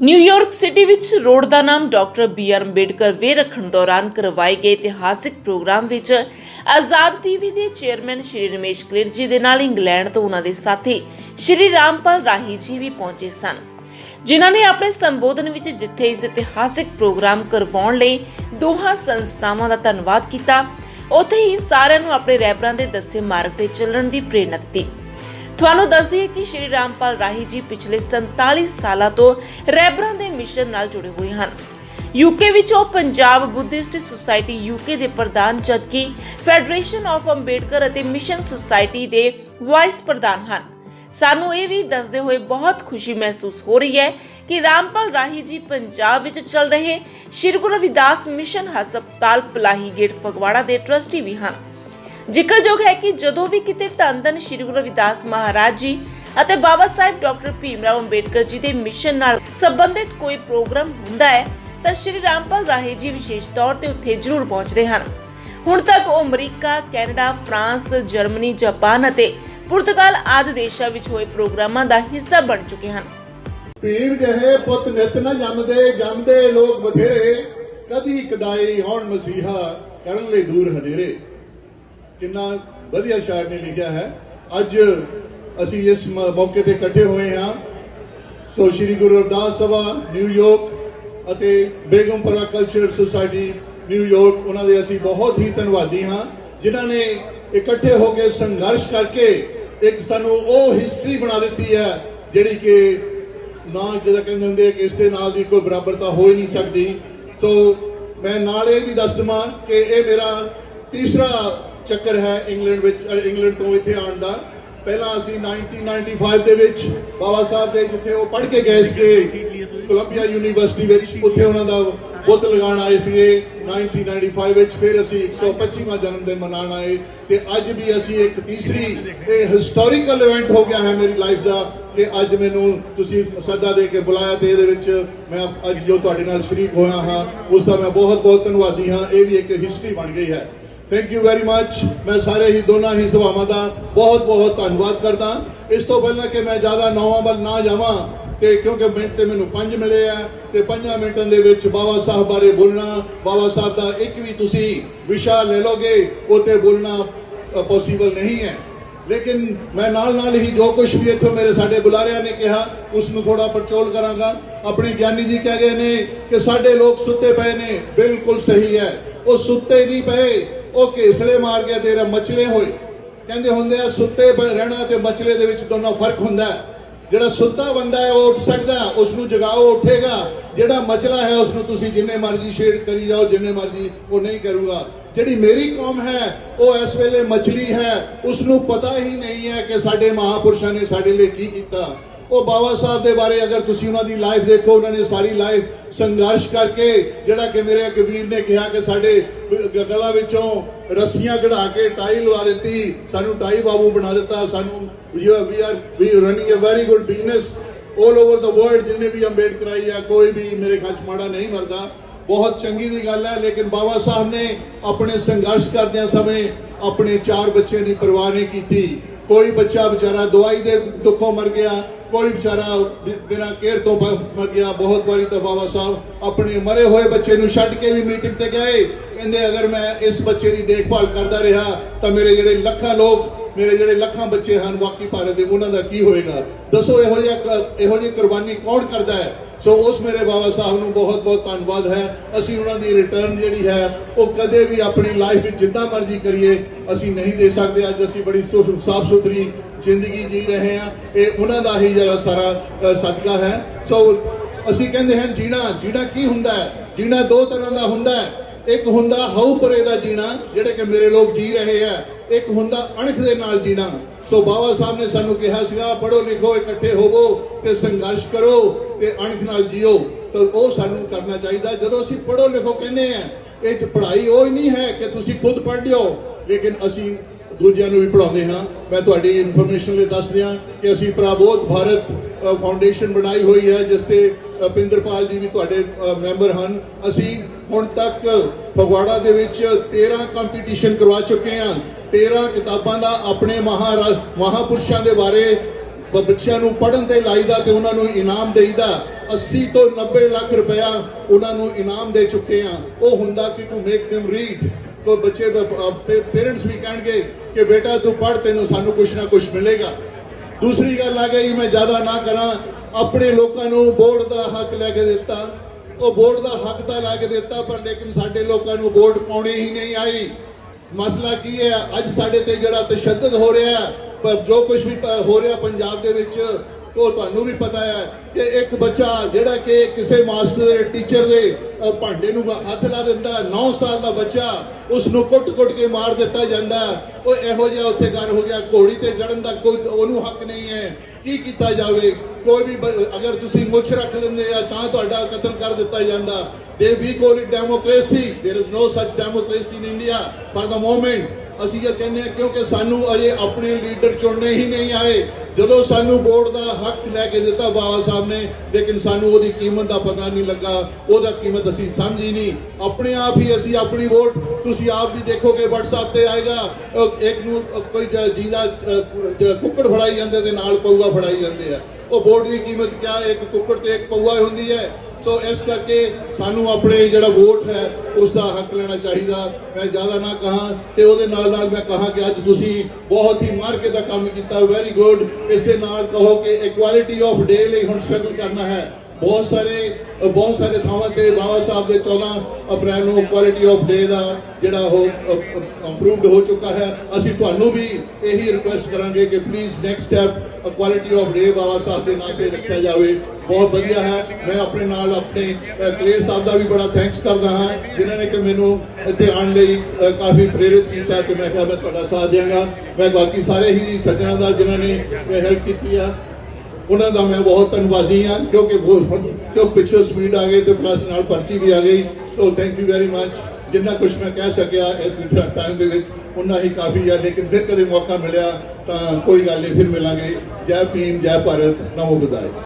New York city ਵਿੱਚ road ਦਾ ਨਾਮ doctor B R Ambedkar way ਰੱਖਣ ਦੌਰਾਨ ਕਰਵਾਏ ਗਏ ਇਤਿਹਾਸਿਕ ਪ੍ਰੋਗਰਾਮ ਵਿੱਚ ਆਜ਼ਾਦ ਟੀਵੀ ਦੇ ਚੇਅਰਮੈਨ ਸ਼੍ਰੀ ਰਮੇਸ਼ ਕਲੀਰ ਜੀ ਦੇ ਨਾਲ ਇੰਗਲੈਂਡ ਤੋਂ ਉਹਨਾਂ ਦੇ ਸਾਥੀ ਸ਼੍ਰੀ ਰਾਮਪਾਲ ਰਾਹੀ ਜੀ ਵੀ ਪਹੁੰਚੇ ਸਨ, ਜਿਨ੍ਹਾਂ ਨੇ ਆਪਣੇ ਸੰਬੋਧਨ ਵਿੱਚ ਜਿੱਥੇ ਇਸ ਇਤਿਹਾਸਿਕ ਪ੍ਰੋਗਰਾਮ ਕਰਵਾਉਣ ਲਈ ਦੋਹਾਂ ਸੰਸਥਾਵਾਂ ਦਾ ਧੰਨਵਾਦ ਕੀਤਾ, ਉੱਥੇ ਹੀ ਸਾਰਿਆਂ ਨੂੰ ਆਪਣੇ ਰਹਿਬਰਾਂ ਦੇ ਦੱਸੇ ਮਾਰਗ ਤੇ ਚੱਲਣ ਦੀ ਪ੍ਰੇਰਣਾ ਦਿੱਤੀ। ਤੁਹਾਨੂੰ ਦੱਸ ਦਈਏ ਕਿ ਸ਼੍ਰੀ ਰਾਮਪਾਲ ਰਾਹੀ ਜੀ ਪਿਛਲੇ 47 ਸਾਲਾਂ ਤੋਂ ਰੈਬਰਾਂ ਦੇ ਮਿਸ਼ਨ ਨਾਲ ਜੁੜੇ ਹੋਏ ਹਨ। ਯੂਕੇ ਵਿੱਚ ਉਹ ਪੰਜਾਬ ਬੁੱਧਿਸਟ ਸੁਸਾਇਟੀ ਯੂਕੇ ਦੇ ਪ੍ਰਧਾਨ, ਜਦਕਿ ਫੈਡਰੇਸ਼ਨ ਆਫ ਅੰਬੇਡਕਰ ਅਤੇ ਮਿਸ਼ਨ ਸੁਸਾਇਟੀ ਦੇ ਵਾਈਸ ਪ੍ਰਧਾਨ ਹਨ। ਸਾਨੂੰ ਇਹ ਵੀ ਦੱਸਦੇ ਹੋਏ ਬਹੁਤ ਖੁਸ਼ੀ ਮਹਿਸੂਸ ਹੋ ਰਹੀ ਹੈ ਕਿ ਰਾਮਪਾਲ ਰਾਹੀ ਜੀ ਪੰਜਾਬ ਵਿੱਚ ਚੱਲ ਰਹੇ ਸ਼੍ਰੀ ਗੁਰੂ ਰਵਿਦਾਸ ਮਿਸ਼ਨ ਹਸਪਤਾਲ ਪਲਾਹੀ ਗੇਟ ਫਗਵਾੜਾ ਦੇ ਟਰਸਟੀ ਵੀ ਹਨ। ਜ਼ਿਕਰਯੋਗ ਹੈ ਕਿ ਜਦੋਂ ਵੀ ਕਿਤੇ ਧੰਨ ਸ਼੍ਰੀ ਗੁਰੂ ਰਵਿਦਾਸ ਮਹਾਰਾਜ ਜੀ ਅਤੇ ਬਾਬਾ ਸਾਹਿਬ ਡਾਕਟਰ ਭੀਮਰਾਓ ਅੰਬੇਡਕਰ ਜੀ ਦੇ ਮਿਸ਼ਨ ਨਾਲ ਸੰਬੰਧਿਤ ਕੋਈ ਪ੍ਰੋਗਰਾਮ ਹੁੰਦਾ ਹੈ, ਤਾਂ ਸ਼੍ਰੀ ਰਾਮਪਾਲ ਰਾਹੇ ਜੀ ਵਿਸ਼ੇਸ਼ ਤੌਰ ਤੇ ਉੱਥੇ ਜ਼ਰੂਰ ਪਹੁੰਚਦੇ ਹਨ। ਹੁਣ ਤੱਕ ਉਹ America, Canada, France, Germany, Japan ਅਤੇ ਪੁਰਤਗਾਲ ਆਦਿ ਦੇਸ਼ਾਂ ਵਿੱਚ ਹੋਏ ਪ੍ਰੋਗਰਾਮਾਂ ਦਾ ਹਿੱਸਾ ਬਣ ਚੁੱਕੇ ਹਨ। ਪੀਰ ਜਹੇ ਪੁੱਤ ਨਿਤ ਨ ਜੰਮਦੇ ਜੰਮਦੇ ਲੋਕ ਬਥੇਰੇ, ਕਦੀ ਕਦਾਈ ਆਉਣ ਮਸੀਹਾ ਕਰਨ ਲਈ ਦੂਰ ਹਨੇਰੇ। ਕਿੰਨਾ ਵਧੀਆ ਸ਼ਾਇਰ ਨੇ ਲਿਖਿਆ ਹੈ। ਅੱਜ ਅਸੀਂ ਇਸ ਮ- ਮੌਕੇ ਤੇ ਇਕੱਠੇ ਹੋਏ ਹਾਂ। ਸੋ ਸ਼੍ਰੀ ਗੁਰੂ ਰਵਿਦਾਸ ਸਭਾ ਨਿਊਯਾਰਕ ਅਤੇ ਬੇਗਮਪੁਰਾ ਕਲਚਰ ਸੁਸਾਇਟੀ ਨਿਊਯਾਰਕ ਉਹਨਾਂ ਦੇ ਅਸੀਂ ਬਹੁਤ ਹੀ ਧੰਨਵਾਦੀ ਹਾਂ, ਜਿਨ੍ਹਾਂ ਨੇ ਇਕੱਠੇ ਹੋ ਕੇ ਸੰਘਰਸ਼ ਕਰਕੇ ਇੱਕ ਸਾਨੂੰ ਉਹ ਹਿਸਟਰੀ ਬਣਾ ਦਿੱਤੀ ਹੈ, ਜਿਹੜੀ ਕਿ ਨਾ ਜਿਹਦਾ ਕਹਿੰਦੇ ਹੁੰਦੇ ਕਿ ਇਸ ਦੇ ਨਾਲ ਦੀ ਕੋਈ ਬਰਾਬਰਤਾ ਹੋ ਹੀ ਨਹੀਂ ਸਕਦੀ। ਸੋ ਮੈਂ ਨਾਲ ਇਹ ਵੀ ਦੱਸ ਦਵਾਂ ਕਿ ਇਹ ਮੇਰਾ ਤੀਸਰਾ ਚੱਕਰ ਹੈ ਇੰਗਲੈਂਡ ਵਿੱਚ ਇੰਗਲੈਂਡ ਤੋਂ ਇੱਥੇ ਆਉਣ ਦਾ। ਪਹਿਲਾਂ ਅਸੀਂ 1995 ਦੇ ਵਿੱਚ ਬਾਬਾ ਸਾਹਿਬ ਦੇ ਜਿੱਥੇ ਉਹ ਪੜ੍ਹ ਕੇ ਗਏ ਸੀਗੇ, ਕੋਲੰਬੀਆ ਯੂਨੀਵਰਸਿਟੀ ਵਿੱਚ, ਉੱਥੇ ਉਹਨਾਂ ਦਾ ਬੁੱਤ ਲਗਾਉਣ ਆਏ ਸੀਗੇ 1995 ਵਿੱਚ। ਫਿਰ ਅਸੀਂ 125ਵਾਂ ਜਨਮ ਦਿਨ ਮਨਾਉਣ ਆਏ ਤੇ ਅੱਜ ਵੀ ਅਸੀਂ ਇੱਕ ਤੀਸਰੀ ਇਹ ਹਿਸਟੋਰੀਕਲ ਇਵੈਂਟ ਹੋ ਗਿਆ ਹੈ ਮੇਰੀ ਲਾਈਫ ਦਾ। ਕਿ ਅੱਜ ਮੈਨੂੰ ਤੁਸੀਂ ਸੱਦਾ ਦੇ ਕੇ ਬੁਲਾਇਆ ਤੇ ਇਹਦੇ ਵਿੱਚ ਮੈਂ ਅੱਜ ਜੋ ਤੁਹਾਡੇ ਨਾਲ ਸ਼ਰੀਕ ਹੋਇਆ ਹਾਂ, ਉਸ ਦਾ ਮੈਂ ਬਹੁਤ ਬਹੁਤ ਧੰਨਵਾਦੀ ਹਾਂ। ਇਹ ਵੀ ਇੱਕ ਹਿਸਟਰੀ ਬਣ ਗਈ ਹੈ। ਥੈਂਕ ਯੂ ਵੈਰੀ ਮੱਚ ਮੈਂ ਸਾਰੇ ਹੀ ਦੋਨਾਂ ਹੀ ਸਭਾਵਾਂ ਦਾ ਬਹੁਤ ਬਹੁਤ ਧੰਨਵਾਦ ਕਰਦਾ। ਇਸ ਤੋਂ ਪਹਿਲਾਂ ਕਿ ਮੈਂ ਜ਼ਿਆਦਾ ਨੌਵਾਂ ਵੱਲ ਨਾ ਜਾਵਾਂ ਤੇ ਕਿਉਂਕਿ ਮਿੰਟ ਤੇ ਮੈਨੂੰ 5 ਮਿਲੇ ਆ ਤੇ 5 ਮਿੰਟਾਂ ਦੇ ਵਿੱਚ ਬਾਬਾ ਸਾਹਿਬ ਬਾਰੇ ਬੋਲਣਾ, ਬਾਬਾ ਸਾਹਿਬ ਦਾ ਇੱਕ ਵੀ ਤੁਸੀਂ ਵਿਸ਼ਾ ਲੈ ਲੋਗੇ ਉਹ ਤੇ ਬੋਲਣਾ ਪੋਸੀਬਲ ਨਹੀਂ ਹੈ। ਲੇਕਿਨ ਮੈਂ ਨਾਲ ਨਾਲ ਹੀ ਜੋ ਕੁਝ ਵੀ ਇੱਥੋਂ ਮੇਰੇ ਸਾਡੇ ਬੁਲਾਰਿਆਂ ਨੇ ਕਿਹਾ ਉਸ ਨੂੰ ਥੋੜਾ ਪਰਚੋਲ ਕਰਾਂਗਾ। ਆਪਣੇ ਗਿਆਨੀ ਜੀ ਕਹਿ ਗਏ ਨੇ ਕਿ ਸਾਡੇ ਲੋਕ ਸੁੱਤੇ ਪਏ ਨੇ, ਬਿਲਕੁਲ ਸਹੀ ਹੈ। ਉਹ ਸੁੱਤੇ ਨਹੀਂ ਪਏ। ਉਹ ਘੇਸਲੇ ਮਾਰ ਕੇ ਤੇਰਾ ਮਚਲੇ ਹੋਏ। ਕਹਿੰਦੇ ਹੁੰਦੇ ਆ ਸੁੱਤੇ ਰਹਿਣਾ ਤੇ ਮਚਲੇ ਦੇ ਵਿੱਚ ਦੋਨੋਂ ਫ਼ਰਕ ਹੁੰਦਾ ਜਿਹੜਾ ਸੁੱਤਾ ਬੰਦਾ ਹੈ ਉਹ ਉੱਠ ਸਕਦਾ ਹੈ, ਉਸ ਨੂੰ ਜਗਾਓ ਉੱਠੇਗਾ। ਜਿਹੜਾ ਮਚਲਾ ਹੈ ਉਸ ਨੂੰ ਤੁਸੀਂ ਜਿੰਨੇ ਮਰਜ਼ੀ ਛੇੜ ਕਰੀ ਜਾਓ ਜਿੰਨੇ ਮਰਜ਼ੀ ਉਹ ਨਹੀਂ ਕਰੂਗਾ। ਜਿਹੜੀ ਮੇਰੀ ਕੌਮ ਹੈ ਉਹ ਇਸ ਵੇਲੇ ਮਛਲੀ ਹੈ। ਉਸ ਨੂੰ ਪਤਾ ਹੀ ਨਹੀਂ ਹੈ ਕਿ ਸਾਡੇ ਮਹਾਪੁਰਸ਼ਾਂ ਨੇ ਸਾਡੇ ਲਈ ਕੀ ਕੀਤਾ। ਉਹ ਬਾਬਾ ਸਾਹਿਬ ਦੇ ਬਾਰੇ ਅਗਰ ਤੁਸੀਂ ਉਹਨਾਂ ਦੀ ਲਾਈਫ ਦੇਖੋ, ਉਹਨਾਂ ਨੇ ਸਾਰੀ ਲਾਈਫ ਸੰਘਰਸ਼ ਕਰਕੇ ਜਿਹੜਾ ਕਿ ਮੇਰੇ ਕਬੀਰ ਨੇ ਕਿਹਾ ਕਿ ਸਾਡੇ ਗ- ਗਲਾ ਵਿੱਚੋਂ ਰੱਸੀਆਂ ਕਢਾ ਕੇ ਟਾਈ ਲਵਾ ਦਿੱਤੀ, ਸਾਨੂੰ ਟਾਈ ਬਾਬੂ ਬਣਾ ਦਿੱਤਾ, ਸਾਨੂੰ we are we running a very good business 올 over the world ਜਿੰਨੇ ਵੀ ਅੰਬੇਡਕਰ ਆਈ ਆ, ਕੋਈ ਵੀ ਮੇਰੇ ਖਿਆਲ ਮਾੜਾ ਨਹੀਂ ਮਰਦਾ। ਬਹੁਤ ਚੰਗੀ ਦੀ ਗੱਲ ਹੈ, ਲੇਕਿਨ ਬਾਬਾ ਸਾਹਿਬ ਨੇ ਆਪਣੇ ਸੰਘਰਸ਼ ਕਰਦਿਆਂ ਸਮੇਂ ਆਪਣੇ ਚਾਰ ਬੱਚਿਆਂ ਦੀ ਪਰਵਾਹ ਨਹੀਂ ਕੀਤੀ। ਕੋਈ ਬੱਚਾ ਵਿਚਾਰਾ ਦਵਾਈ ਦੇ ਦੁੱਖੋਂ ਮਰ ਗਿਆ ਕੋਈ ਵਿਚਾਰਾ ਬਿਨਾਂ ਕੇਅਰ ਤੋਂ ਮਰ ਗਿਆ ਬਹੁਤ ਵਾਰੀ ਤਾਂ ਬਾਬਾ ਸਾਹਿਬ ਆਪਣੇ ਮਰੇ ਹੋਏ ਬੱਚੇ ਨੂੰ ਛੱਡ ਕੇ ਵੀ ਮੀਟਿੰਗ ਤੇ ਗਏ। ਕਹਿੰਦੇ ਅਗਰ ਮੈਂ ਇਸ ਬੱਚੇ ਦੀ ਦੇਖਭਾਲ ਕਰਦਾ ਰਿਹਾ, ਤਾਂ ਮੇਰੇ ਜਿਹੜੇ ਲੱਖਾਂ ਲੋਕ, ਮੇਰੇ ਜਿਹੜੇ ਲੱਖਾਂ ਬੱਚੇ ਹਨ ਬਾਕੀ ਭਾਰਤ ਦੇ, ਉਹਨਾਂ ਦਾ ਕੀ ਹੋਏਗਾ? ਦੱਸੋ ਇਹੋ ਜਿਹਾ ਇਹੋ ਜਿਹੀ ਕੁਰਬਾਨੀ ਕੌਣ ਕਰਦਾ ਹੈ? ਸੋ ਉਸ ਮੇਰੇ ਬਾਬਾ ਸਾਹਿਬ ਨੂੰ ਬਹੁਤ ਬਹੁਤ ਧੰਨਵਾਦ ਹੈ। ਅਸੀਂ ਉਹਨਾਂ ਦੀ ਰਿਟਰਨ ਜਿਹੜੀ ਹੈ, ਉਹ ਕਦੇ ਵੀ ਆਪਣੀ ਲਾਈਫ ਵਿੱਚ ਜਿੱਦਾਂ ਮਰਜ਼ੀ ਕਰੀਏ, ਅਸੀਂ ਨਹੀਂ ਦੇ ਸਕਦੇ। ਅੱਜ ਅਸੀਂ ਬੜੀ ਸਾਫ਼ ਸੁਥਰੀ ਜ਼ਿੰਦਗੀ ਜੀ ਰਹੇ ਹਾਂ। ਇਹ ਉਹਨਾਂ ਦਾ ਹੀ ਜਿਹੜਾ ਸਾਰਾ ਸਦਕਾ ਹੈ। ਸੋ ਅਸੀਂ ਕਹਿੰਦੇ ਹਾਂ, ਜੀਣਾ ਜੀਣਾ ਕੀ ਹੁੰਦਾ ਹੈ? ਜੀਣਾ ਦੋ ਤਰ੍ਹਾਂ ਦਾ ਹੁੰਦਾ ਹੈ। ਇੱਕ ਹੁੰਦਾ ਹਉ ਪਰੇ ਦਾ ਜੀਣਾ, ਜਿਹੜੇ ਕਿ ਮੇਰੇ ਲੋਕ ਜੀ ਰਹੇ ਆ ਇੱਕ ਹੁੰਦਾ ਅਣਖ ਦੇ ਨਾਲ ਜੀਣਾ। ਸੋ ਬਾਬਾ ਸਾਹਿਬ ਨੇ ਸਾਨੂੰ ਕਿਹਾ ਸੀਗਾ ਪੜੋ ਲਿਖੋ, ਇਕੱਠੇ ਹੋਵੋ ਤੇ ਸੰਘਰਸ਼ ਕਰੋ ਤੇ ਅਣਖ ਨਾਲ ਜੀਓ। ਤਾਂ ਉਹ ਸਾਨੂੰ ਕਰਨਾ ਚਾਹੀਦਾ। ਜਦੋਂ ਅਸੀਂ ਪੜੋ ਲਿਖੋ ਕਹਿੰਦੇ ਆ, ਇਹ 'ਚ ਪੜ੍ਹਾਈ ਉਹ ਹੀ ਨਹੀਂ ਹੈ ਕਿ ਤੁਸੀਂ ਖੁਦ ਪੜ੍ਹ ਲਿਓ। ਲੇਕਿਨ ਅਸੀਂ ਦੂਜਿਆਂ ਨੂੰ ਵੀ ਪੜਾਉਂਦੇ ਹਾਂ। ਮੈਂ ਤੁਹਾਡੀ ਇਨਫੋਰਮੇਸ਼ਨ ਲਈ ਦੱਸ ਦਿਆਂ ਕਿ ਅਸੀਂ ਪ੍ਰਾਬੋਧ ਭਾਰਤ ਫਾਊਂਡੇਸ਼ਨ ਬਣਾਈ ਹੋਈ ਹੈ, ਜਿਸ ਤੇ ਪਿੰਦਰਪਾਲ ਜੀ ਵੀ ਤੁਹਾਡੇ ਮੈਂਬਰ ਹਨ। ਅਸੀਂ ਹੁਣ ਤੱਕ ਫਗਵਾੜਾ ਦੇ ਵਿੱਚ 13 ਕੰਪੀਟੀਸ਼ਨ ਕਰਵਾ ਚੁੱਕੇ ਹਾਂ। 13 ਕਿਤਾਬਾਂ ਦਾ ਆਪਣੇ ਮਹਾਰਾ ਮਹਾਪੁਰਸ਼ਾਂ ਦੇ ਬਾਰੇ ਬੱਚਿਆਂ ਨੂੰ ਪੜ੍ਹਨ ਤੇ ਲਾਈਦਾ ਤੇ ਉਹਨਾਂ ਨੂੰ ਇਨਾਮ ਦੇਈਦਾ। 80 ਤੋਂ 90 ਲੱਖ ਰੁਪਇਆ ਉਹਨਾਂ ਨੂੰ ਇਨਾਮ ਦੇ ਚੁੱਕੇ ਆ ਉਹ ਹੁੰਦਾ ਕਿ ਟੂ ਮੇਕ them ਰੀਡ ਤੋ ਬੱਚੇ ਦਾ ਪੇਰੈਂਟਸ ਵੀ ਕਹਿਣਗੇ ਕਿ ਬੇਟਾ ਤੂੰ ਪੜ੍ਹ, ਤੈਨੂੰ ਸਾਨੂੰ ਕੁਝ ਨਾ ਕੁਝ ਮਿਲੇਗਾ। ਦੂਸਰੀ ਗੱਲ ਆ ਗਈ, ਮੈਂ ਜ਼ਿਆਦਾ ਨਾ ਕਰਾਂ। ਆਪਣੇ ਲੋਕਾਂ ਨੂੰ ਬੋਰਡ ਦਾ ਹੱਕ ਲੈ ਕੇ ਦਿੱਤਾ। ਉਹ ਬੋਰਡ ਦਾ ਹੱਕ ਤਾਂ ਲੈ ਕੇ ਦਿੱਤਾ, ਪਰ ਲੇਕਿਨ ਸਾਡੇ ਲੋਕਾਂ ਨੂੰ ਵੋਟ ਪਾਉਣੀ ਹੀ ਨਹੀਂ ਆਈ। ਮਸਲਾ ਕੀ ਹੈ? ਅੱਜ ਸਾਡੇ ਤੇ ਜਿਹੜਾ ਤਸ਼ੱਦਦ ਹੋ ਰਿਹਾ ਹੈ, ਜੋ ਕੁਝ ਵੀ ਹੋ ਰਿਹਾ ਪੰਜਾਬ ਦੇ ਵਿੱਚ ਉਹ ਤੁਹਾਨੂੰ ਵੀ ਪਤਾ ਹੈ ਕਿ ਇੱਕ ਬੱਚਾ ਜਿਹੜਾ ਕਿ ਕਿਸੇ ਮਾਸਟਰ ਦੇ ਟੀਚਰ ਦੇ ਭਾਂਡੇ ਨੂੰ ਹੱਥ ਲਾ ਦਿੰਦਾ 9 ਸਾਲ ਦਾ ਬੱਚਾ ਉਸ ਨੂੰ ਕੁੱਟ-ਕੁੱਟ ਕੇ ਮਾਰ ਦਿੱਤਾ ਜਾਂਦਾ ਉਹ ਇਹੋ ਜਿਹਾ ਉੱਥੇ ਗੱਲ ਹੋ ਗਿਆ ਘੋੜੀ ਤੇ ਚੜਨ ਦਾ ਕੋਈ ਉਹਨੂੰ ਹੱਕ ਨਹੀਂ ਹੈ। ਕੀ ਕੀਤਾ ਜਾਵੇ? ਕੋਈ ਵੀ ਅਗਰ ਤੁਸੀਂ ਮੁੱਛ ਰੱਖ ਲੈਂਦੇ ਆ ਤਾਂ ਤੁਹਾਡਾ ਕਤਲ ਕਰ ਦਿੱਤਾ ਜਾਂਦਾ। They, we call democracy democracy. There is no such democracy in India. For the ਅਸੀਂ ਇਹ ਕਹਿੰਦੇ ਹਾਂ ਕਿਉਂਕਿ ਸਾਨੂੰ ਅਜੇ ਆਪਣੇ ਲੀਡਰ ਚੁਣਨੇ ਹੀ ਨਹੀਂ ਆਏ। ਜਦੋਂ ਸਾਨੂੰ ਵੋਟ ਦਾ ਹੱਕ ਲੈ ਕੇ ਦਿੱਤਾ ਬਾਬਾ ਸਾਹਿਬ ਨੇ ਲੇਕਿਨ ਸਾਨੂੰ ਉਹਦੀ ਕੀਮਤ ਦਾ ਪਤਾ ਨਹੀਂ ਲੱਗਾ। ਉਹਦਾ ਕੀਮਤ ਅਸੀਂ ਸਮਝ ਹੀ ਨਹੀਂ। ਆਪਣੇ ਆਪ ਹੀ ਅਸੀਂ ਆਪਣੀ ਵੋਟ ਤੁਸੀਂ ਆਪ ਵੀ ਦੇਖੋਗੇ WhatsApp ਤੇ ਆਏਗਾ। ਇੱਕ ਨੂੰ ਕੋਈ ਜਿਹਦਾ ਕੁੱਕੜ ਫੜਾਈ ਜਾਂਦੇ ਤੇ ਨਾਲ ਪਊਆ ਫੜਾਈ ਜਾਂਦੇ ਆ। ਉਹ ਵੋਟ ਦੀ ਕੀਮਤ ਕਿਆ ਇੱਕ ਕੁੱਕੜ ਤੇ ਇੱਕ ਪਊਆ ਹੁੰਦੀ ਹੈ। ਸੋ ਇਸ ਕਰਕੇ ਸਾਨੂੰ ਆਪਣੇ ਜਿਹੜਾ ਵੋਟ ਹੈ, ਉਸ ਦਾ ਹੱਕ ਲੈਣਾ ਚਾਹੀਦਾ। ਮੈਂ ਜ਼ਿਆਦਾ ਨਾ ਕਹਾਂ ਤੇ ਉਹਦੇ ਨਾਲ ਨਾਲ ਮੈਂ ਕਹਾਂ ਕਿ ਅੱਜ ਤੁਸੀਂ ਬਹੁਤ ਹੀ ਮਾਰ ਕੇ ਦਾ ਕੰਮ ਕੀਤਾ। ਵੈਰੀ ਗੁੱਡ ਇਸ ਦੇ ਨਾਲ ਕਹੋ ਕਿ ਇਕੁਐਲਿਟੀ ਆਫ ਡੇ ਲਈ ਹੁਣ ਸਟਰਗਲ ਕਰਨਾ ਹੈ। ਬਹੁਤ ਸਾਰੇ ਬਹੁਤ ਸਾਰੇ ਥਾਵਾਂ ਤੇ ਬਾਬਾ ਸਾਹਿਬ ਦੇ 14 ਅਪ੍ਰੈਲ ਨੂੰ ਕੁਆਲਿਟੀ ਆਫ ਡੇ ਦਾ ਜਿਹੜਾ ਉਹ ਅਪਰੂਵਡ ਹੋ ਚੁੱਕਾ ਹੈ। ਅਸੀਂ ਤੁਹਾਨੂੰ ਵੀ ਇਹੀ ਰਿਕੁਐਸਟ ਕਰਾਂਗੇ ਕਿ please next step quality of the Baba Sahib ਦੇ ਨਾਂ ਤੇ ਰੱਖਿਆ ਜਾਵੇ। ਬਹੁਤ ਵਧੀਆ ਹੈ। ਮੈਂ ਆਪਣੇ ਨਾਲ ਆਪਣੇ ਅ, ਕਲੇਰ ਸਾਹਿਬ ਦਾ ਵੀ ਬੜਾ ਥੈਂਕਸ ਕਰਦਾ ਹਾਂ ਜਿਨ੍ਹਾਂ ਨੇ ਕਿ ਮੈਨੂੰ ਇੱਥੇ ਆਉਣ ਲਈ ਕਾਫੀ ਪ੍ਰੇਰਿਤ ਕੀਤਾ ਕਿ ਮੈਂ ਕਿਹਾ ਮੈਂ ਤੁਹਾਡਾ ਸਾਥ ਦਿਆਂਗਾ। ਮੈਂ ਬਾਕੀ ਸਾਰੇ ਹੀ ਸੱਜਣਾ ਦਾ ਜਿਨ੍ਹਾਂ ਨੇ ਹੈਲਪ ਕੀਤੀ ਆ ਉਹਨਾਂ ਦਾ ਮੈਂ ਬਹੁਤ ਧੰਨਵਾਦੀ ਹਾਂ, ਕਿਉਂਕਿ ਉਹ ਕਿਉਂ ਸਪੀਡ ਆ ਗਈ ਤੇ ਪਲੱਸ ਨਾਲ ਪਰਚੀ ਵੀ ਆ ਗਈ। So thank you very much ਜਿੰਨਾ ਕੁਝ ਮੈਂ ਕਹਿ ਸਕਿਆ ਇਸ ਟਾਈਮ ਦੇ ਵਿੱਚ ਉਨਾ ਹੀ ਕਾਫੀ ਹੈ ਲੇਕਿਨ ਫਿਰ ਕਦੇ ਮੌਕਾ ਮਿਲਿਆ ਤਾਂ ਕੋਈ ਗੱਲ ਨਹੀਂ, ਫਿਰ ਮਿਲਾਂਗੇ। ਜੈ ਭੀਮ, ਜੈ ਭਾਰਤ, ਨਮੋ ਬੁਦਾਏ